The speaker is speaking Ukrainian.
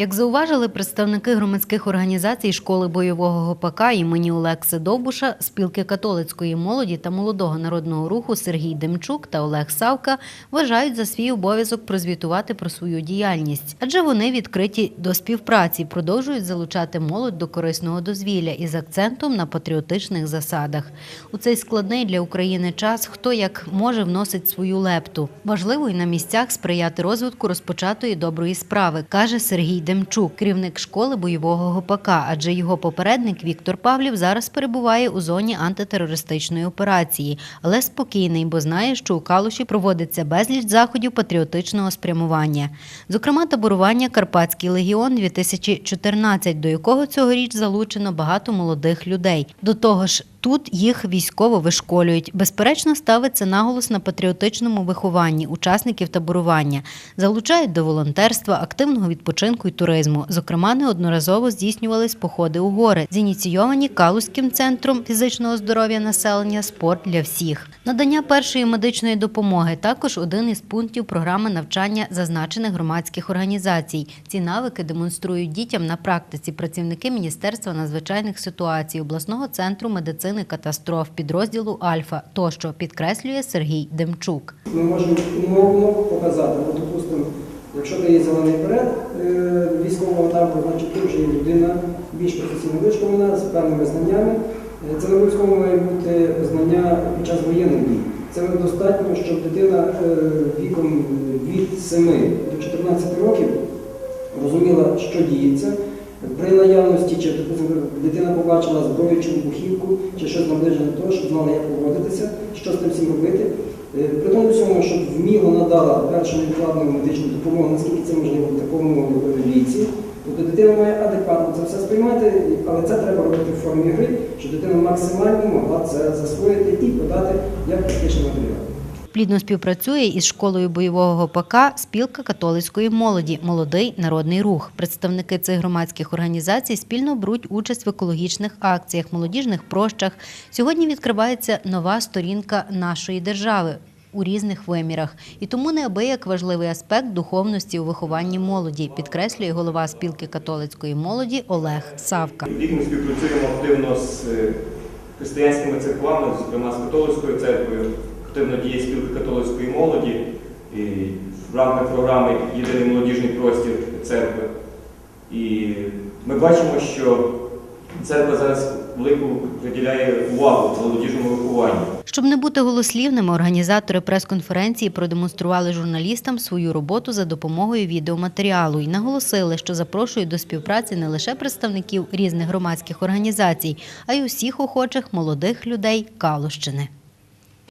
Як зауважили представники громадських організацій школи бойового ГПК імені Олекси Довбуша, спілки католицької молоді та молодого народного руху Сергій Демчук та Олег Савка вважають за свій обов'язок прозвітувати про свою діяльність, адже вони відкриті до співпраці, продовжують залучати молодь до корисного дозвілля із акцентом на патріотичних засадах. У цей складний для України час хто як може вносить свою лепту. Важливо і на місцях сприяти розвитку розпочатої доброї справи, каже Сергій Демчук, керівник школи бойового ГПК, адже його попередник Віктор Павлів зараз перебуває у зоні антитерористичної операції, але спокійний, бо знає, що у Калуші проводиться безліч заходів патріотичного спрямування. Зокрема, таборування Карпатський легіон 2014, до якого цьогоріч залучено багато молодих людей. До того ж, Тут їх військово вишколюють. Безперечно, ставиться наголос на патріотичному вихованні учасників таборування, залучають до волонтерства, активного відпочинку і туризму. Зокрема, неодноразово здійснювались походи у гори, зініційовані Калузьким центром фізичного здоров'я населення Спорт для всіх. Надання першої медичної допомоги також один із пунктів програми навчання зазначених громадських організацій. Ці навики демонструють дітям на практиці працівники Міністерства надзвичайних ситуацій, обласного центру медицини катастроф, підрозділу Альфа тощо підкреслює Сергій Демчук. Ми можемо умовно показати, допустимо, якщо дає зелений берет е, військового табору, значить ти вже є людина більш професійно вишколена, з певними знаннями. Е, Це не обов'язково має бути знання під час воєнних дій. Це достатньо, щоб дитина е, віком від 7 до 14 років розуміла, що діється. При наявності, чи дитина побачила зброю чи вибухівку, чи щось наближене до того, щоб знала, як поводитися, що з тим всім робити. Е, При тому всьому, щоб вміло надала першу невідкладну медичну допомогу, наскільки це можливо в такому віці. Тобто дитина має адекватно це все сприймати, але це треба робити в формі гри, щоб дитина максимально могла це засвоїти і подати як практичний матеріал. Плідно співпрацює із школою бойового ГПК спілка католицької молоді Молодий народний рух. Представники цих громадських організацій спільно беруть участь в екологічних акціях, молодіжних прощах. Сьогодні відкривається нова сторінка нашої держави. У різних вимірах, і тому неабияк важливий аспект духовності у вихованні молоді, підкреслює голова спілки католицької молоді Олег Савка. Ми співпрацюємо активно з е, християнськими церквами, зокрема з католицькою церквою, активно діє спілка католицької молоді і в рамках програми Єдиний молодіжний простір церкви. І ми бачимо, що церква зараз велику приділяє увагу молодіжному вихованню. Щоб не бути голослівними, організатори прес-конференції продемонстрували журналістам свою роботу за допомогою відеоматеріалу і наголосили, що запрошують до співпраці не лише представників різних громадських організацій, а й усіх охочих молодих людей Калущини.